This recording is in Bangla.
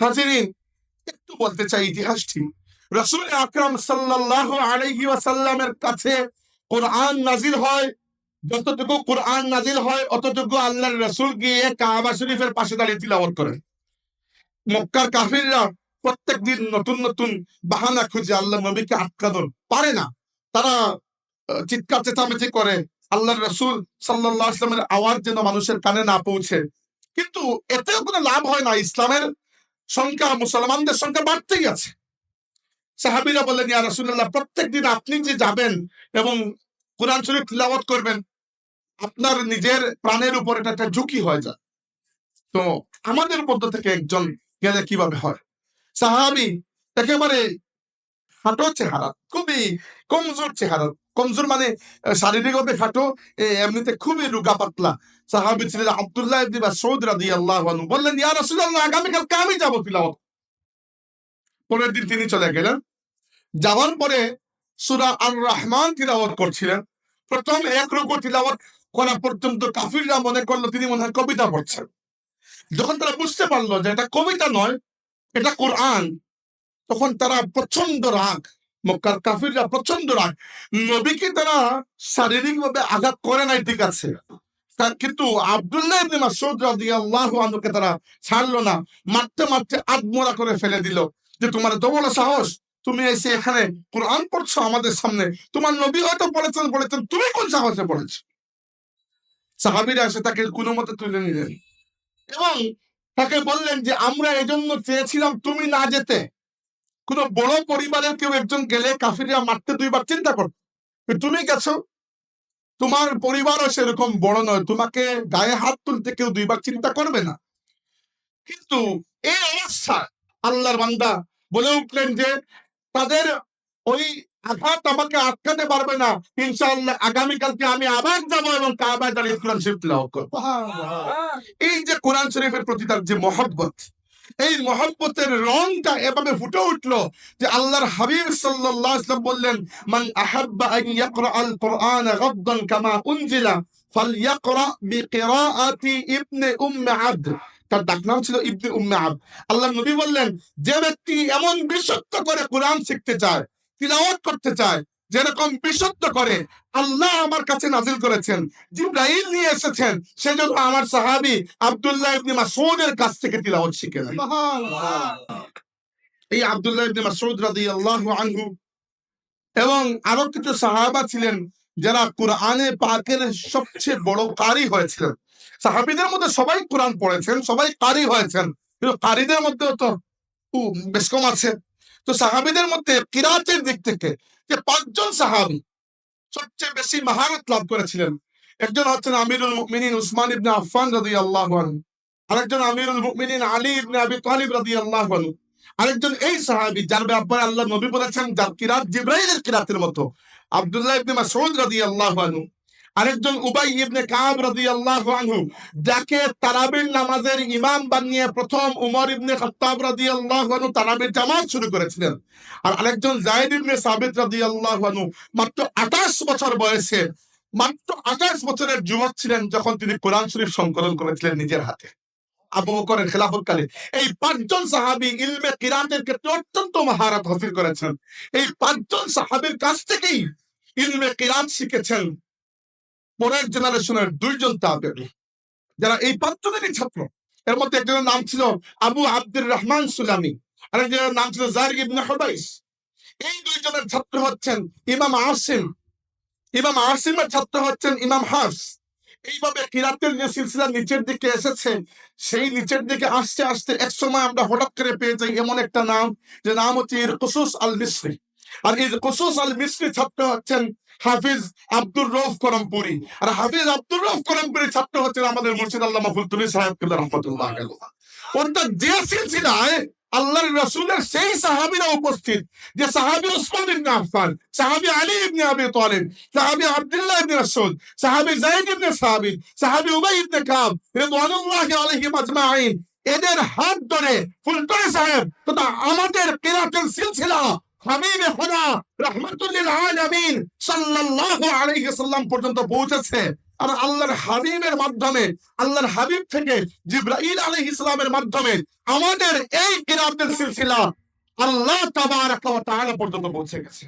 হাজিরিন, একটু বলতে চাই রসুল আকরাম সাল্লাহ আলাইহি ওয়াসাল্লামের কাছে কোরআন নাজিল হয়, যতটুকু কোরআন হয়, অতটুকু আল্লাহর রসুল গিয়ে কাবা শরীফের পাশে দাঁড়িয়ে করেন। মক্কার কাফিররা প্রত্যেক দিন নতুন নতুন বাহানা খুঁজে আল্লাহ নবীকে আটকানোর। পারে না। তারা চিৎকার চেঁচামেচি করে, আল্লাহর রসুল সাল্লাহ আসলামের আওয়াজ যেন মানুষের কানে না পৌঁছে। কিন্তু এতেও কোনো লাভ হয় না। ইসলামের সংখ্যা মুসলমানদের সংখ্যা বাড়তেই আছে। সাহাবিরা বললেন, ইয়া রাসূলুল্লাহ প্রত্যেক দিন আপনি যে যাবেন এবং কোরআন শরীফ তিলাওয়াত করবেন, আপনার নিজের প্রাণের উপর এটা একটা ঝুঁকি হয়ে যায়। তো আমাদের মধ্য থেকে একজন গেলে কীভাবে হয়? সাহাবি একেবারে হাঁটো চেহারা, খুবই কমজোর চেহারা কমজোর মানে শারীরিকভাবে খাটো এমনিতে খুবই রুগা পাতলা। সাহাবি ছিলেন আব্দুল্লাহ ইবনে মাসউদ রাদিয়াল্লাহু আনহু। বললেন, ইয়া রাসূলুল্লাহ আগামীকালকে আমি যাব তিলাওয়াত। পরের দিন তিনি চলে গেলেন। যাওয়ার পরে সূরা আর রহমান তিলাওয়াত করছিলেন। প্রথম এক রুকু তিলাওয়াত করা পর্যন্ত কাফিররা মনে করল, তিনি মনে হয় কবিতা পড়ছেন। যখন তারা বুঝতে পারল যে এটা কবিতা নয়, এটা কোরআন, তখন তারা প্রচণ্ড রাগ মক্কার কাফিররা প্রচণ্ড রাগ। নবীকে তারা শারীরিকভাবে আঘাত করে নাই, ঠিক আছে। কিন্তু আব্দুল্লাহ ইবনে মাসউদ রাদিয়াল্লাহু আনহুকে তারা ছাড়লো না। মারতে মারতে আত্মরা করে ফেলে দিল যে, তোমার বড় সাহস, তুমি এসে এখানে কোরআন পড়ছো আমাদের সামনে। তোমার নবী হয়তো পড়েছেন বলেছেন, তুমি কোন সাহসে পড়েছো? সাহাবিরা এসে তাকে কোনো মতে তুলে নিলেন। এবং তাকে বললেন যে, আমরা এজন্য চেয়েছিলাম তুমি না যেতে। কোন বড় পরিবারের কেউ একজন গেলে কাফিরা মারতে দুইবার চিন্তা করত তুমি গেছো। তোমার পরিবারও সেরকম বড় নয়। তোমাকে গায়ে হাত তুলতে কেউ দুইবার চিন্তা করবে না। কিন্তু এই অবস্থা আল্লাহর বান্দা বলে উঠলেন যে তাদের ওই আঘাত আমাকে আটকাতে পারবে না। ইনশাআল্লাহ আগামীকালকে আমি আবার যাব এবং কাবায় দাঁড়িয়ে কোরআন শরীফ তিলাওয়াত করব। এই যে কোরআন শরীফের প্রতি তার যে মহব্বত এই মহব্বতের রংটা এভাবে ফুটে উঠল যে আল্লাহর হাবিব আলাইহি বললেন, মান আহাব্বা কামা উনজিলা ইবনে উম্মে আবদ তার ডাকনাম ছিল ইবনে উম্মে আবদ আল্লাহ নবী বললেন, যে ব্যক্তি এমন বিশুদ্ধ করে কোরআন শিখতে চায়, তিলাওয়াত করতে চায় যেরকম বিশুদ্ধ করে আল্লাহ আমার কাছে নাজিল করেছেন, জিব্রাইল নিয়ে এসেছেন, সেজন্য আমার সাহাবী আব্দুল্লাহ ইবনে মাসউদের কাছ থেকে তিলাওয়াত শিখেছেন এই আব্দুল্লাহ ইবনে মাসউদ রাদিয়াল্লাহু আনহু এবং আরও কিছু সাহাবা ছিলেন যারা কোরআনে পাকের সবচেয়ে বড় কারি হয়েছিলেন। সাহাবীদের মধ্যে সবাই কোরআন পড়েছেন, সবাই কারি হয়েছেন, কিন্তু কারিদের মধ্যেও তো বেশ কম আছে। তো সাহাবীদের মধ্যে কিরাতের দিক থেকে যে পাঁচজন সাহাবি সবচেয়ে বেশি মাহারত লাভ করেছিলেন। একজন হচ্ছেন আমিরুল মুমিনিন উসমান ইবনে আফফান রাজি আল্লাহ আরেকজন আমিরুল মিনিন আলী ইবনে আবি তালিব রাজি আল্লাহ আরেকজন এই সাহাবি যার ব্যাপারে আল্লাহ নবী বলেছেন, যার কিরাত জিব্রাইলের কিরাতের মতো। আব্দুল্লাহ ইবনে মাসউদ রাদিয়াল্লাহু আনহু। আরেকজন উবাই ইবনে কাব রাদিয়াল্লাহু আনহু, যাকে তারাবির নামাজের ইমাম বানিয়ে প্রথম উমর ইবনে খাত্তাব রাদিয়াল্লাহু আনহু তারাবির জামাত শুরু করেছিলেন। আর আরেকজন জায়েদ ইবনে সাবিত রাদিয়াল্লাহু আনহু মাত্র 28 বছর বয়সে, মাত্র 28 বছরের যুবক ছিলেন যখন তিনি কোরআন শরীফ সংকলন করেছিলেন নিজের হাতে। আবু বকরের খেলাফতকালে এই পাঁচজন সাহাবী ইলমে কিরাতের ক্ষেত্রে অত্যন্ত মহারত হাসিল করেছেন। এই পাঁচজন সাহাবীর কাছ থেকেই ইলমে কিরাত শিখেছেন। পরের জেনারেশনের দুইজন তাবেঈ। যারা এই পাঁচজনেরই ছাত্র। এর মধ্যে একজনের নাম ছিল আবু আব্দুর রহমান সুলামি, আরেকজনের নাম ছিল জারিক ইবনে হুবাইস। এই দুইজনের ছাত্র হচ্ছেন ইমাম আসিম। ইমাম আসিমের ছাত্র হচ্ছেন ইমাম হাফস। এইভাবে কিরাতের যে সিলসিলা নিচের দিকে এসেছে, সেই নিচের দিকে আসতে আসতে এক সময় আমরা হঠাৎ করে পেয়ে যাই এমন একটা নাম, যে নাম হচ্ছে ইর কুসুস আল মিসরি আর এই কুসুস আল মিসরি ছাত্র হচ্ছেন হাফিজ আব্দুর রৌফ করমপুরি। আর হাফিজ আব্দুর রৌফ করমপুরি ছাত্র হচ্ছেন আমাদের মুর্শিদ আল্লাহ ফুলতুলি সাহেব রহমতুল্লাহ অর্থাৎ যে সিলসিলায় আল্লাহর রসুলের সেই সাহাবীরা উপস্থিত, যে সাহাবী উসমান ইবনে আফফান, সাহাবী আলী ইবনে আবি তালিব, সাহাবী আব্দুল্লাহ ইবনে মাসউদ, সাহাবী যায়েদ ইবনে সাবিত, সাহাবী উবাই ইবনে কাব রিদওয়ানুল্লাহি আলাইহিম আজমাইন এদের হাত ধরে ফুলতরি সাহেব তথা আমাদের কিরাতের সিলসিলা হাবিবে খোদা রহমাতুল্লিল আলামিন সাল্লাল্লাহু আলাইহি সাল্লাম পর্যন্ত পৌঁছেছে। আর আল্লাহর হাবিবের মাধ্যমে, আল্লাহর হাবিব থেকে জিব্রাইল আলাইহিস ইসলামের মাধ্যমে আমাদের এই কিরাতের সিলসিলা আল্লাহ তাবারাকা ওয়া তাআলা পর্যন্ত পৌঁছে গেছে।